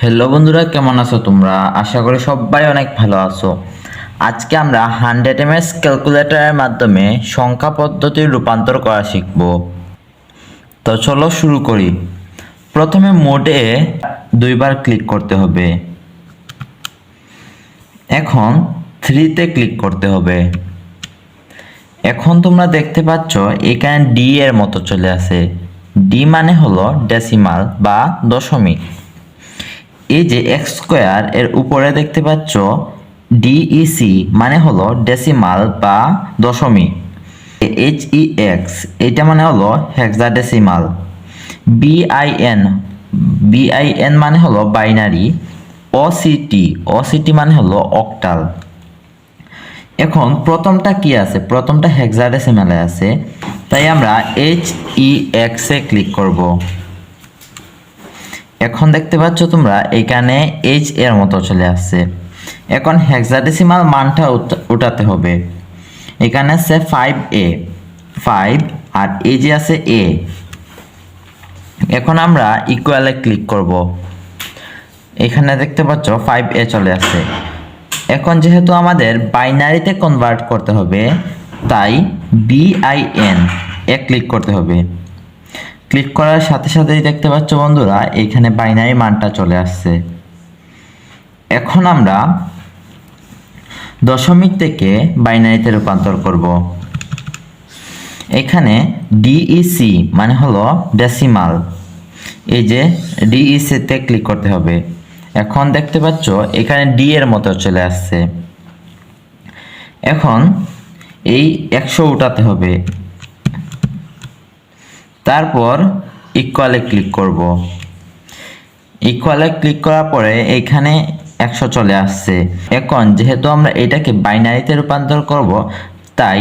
Hello বন্ধুরা, কেমন আছো তোমরা? আশা করি সবাই অনেক ভালো আছো। আজকে আমরা হান্ড্রেড এম এস ক্যালকুলেটরের মাধ্যমে সংখ্যা পদ্ধতির রূপান্তর করা শিখব। তো চলো শুরু করি। প্রথমে মোডে দুইবার ক্লিক করতে হবে। এখন থ্রিতে ক্লিক করতে হবে। এখন তোমরা দেখতে পাচ্ছ, এখানে ডি এর মতো চলে আসে। ডি মানে হলো ডেসিমাল বা দশমিক। এই যে এক্স স্কোয়ার এর উপরে দেখতে পাচ্ছ ডিইসি মানে হলো ডেসিমাল বা দশমিক। এইচ ই এক্স এটা মানে হলো হেক্সাডেসিমাল বিআইএন বিআইএন মানে হলো বাইনারি অসিটি অসিটি মানে হলো অক্টাল এখন প্রথমটা কি আছে? প্রথমটা হেক্সাডেসিমালে আছে। তাই আমরা এইচ ই এক্সে ক্লিক করব। এখন দেখতে পাচ্ছ তোমরা, এখানে এইচ এর মতো চলে আসছে। এখন হেক্সাডেসিমাল মানটা উঠ- উঠাতে হবে। এখানে আছে ফাইভ এ ফাইভ আর এই যে আছে এ এখন আমরা ইকুয়ালে ক্লিক করব। এখানে দেখতে পাচ্ছ ফাইভ এ চলে আসছে। এখন যেহেতু আমাদের বাইনারিতে কনভার্ট করতে হবে, তাই বিআইএন এ ক্লিক করতে হবে। ক্লিক করার সাথে সাথেই দেখতে পাচ্ছ বন্ধুরা, এখানে বাইনারি মানটা চলে আসছে। এখন আমরা দশমিক থেকে বাইনারিতে রূপান্তর করব। এখানে ডিইসি মানে হলো ডেসিমাল এই যে ডিইসিতে ক্লিক করতে হবে। এখন দেখতে পাচ্ছ এখানে ডি এর মতো চলে আসছে। এখন এই একশো উঠাতে হবে। তারপর ইকুয়ালে ক্লিক করব। ইকুয়ালে ক্লিক করার পরে এখানে একশো চলে আসছে। এখন যেহেতু আমরা এটাকে বাইনারিতে রূপান্তর করব, তাই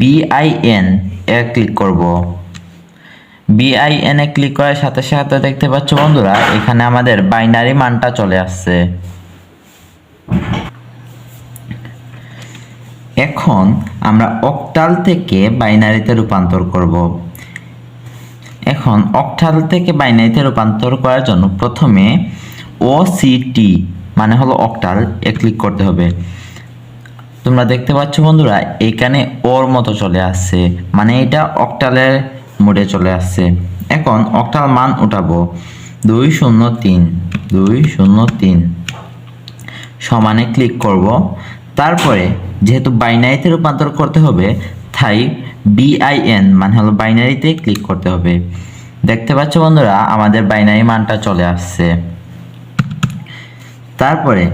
বিআইএন এ ক্লিক করব। বিআইএন এ ক্লিক করার সাথে সাথে দেখতে পাচ্ছ বন্ধুরা, এখানে আমাদের বাইনারি মানটা চলে আসছে। এখন আমরা অক্টাল থেকে বাইনারিতে রূপান্তর করব। এখন অক্টাল থেকে বাইনারিতে রূপান্তর করার জন্য প্রথমে ও সিটি মানে হলো অক্টাল এ ক্লিক করতে হবে। তোমরা দেখতে পাচ্ছ বন্ধুরা, এখানে ওর মতো চলে আসছে মানে এটা অক্টালের মোডে চলে আসছে। এখন অক্টাল মান উঠাবো, দুই শূন্য তিন, দুই শূন্য তিন। সমানে ক্লিক করব, তারপরে যেহেতু বাইনারিতে রূপান্তর করতে হবে, তাই বিআইএন মানে হলো বাইনারিতে ক্লিক করতে হবে। দেখতে পাচ্ছ বন্ধুরা, আমাদের বাইনারি মানটা চলে আসছে। তারপরে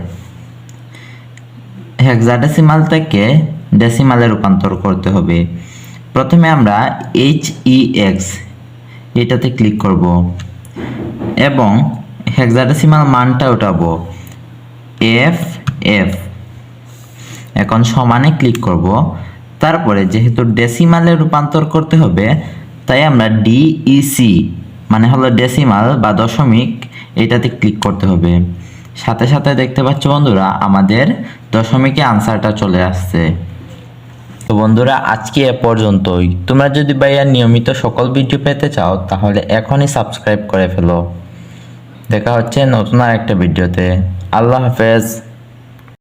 হেক্সাডেসিমাল থেকে ডেসিমালে রূপান্তর করতে হবে। প্রথমে আমরা এইচ ই এক্স এটাতে ক্লিক করব এবং হেক্সাডেসিমাল মানটা উঠাবো। এফ এফ এখন সমানে ক্লিক করব। তারপরে যেহেতু ডেসিমালে রূপান্তর করতে হবে তাই আমরা ডিইসি মানে হলো ডেসিমাল বা দশমিক, এটাতে ক্লিক করতে হবে। সাথে সাথে দেখতে পাচ্ছ বন্ধুরা, আমাদের দশমিকে আনসারটা চলে আসছে। তো বন্ধুরা, আজকে এ পর্যন্তই। তোমরা যদি ভাইয়া নিয়মিত সকল ভিডিও পেতে চাও, তাহলে এখনই সাবস্ক্রাইব করে ফেলো। দেখা হচ্ছে নতুন আর একটা ভিডিওতে আল্লাহ হাফেজ।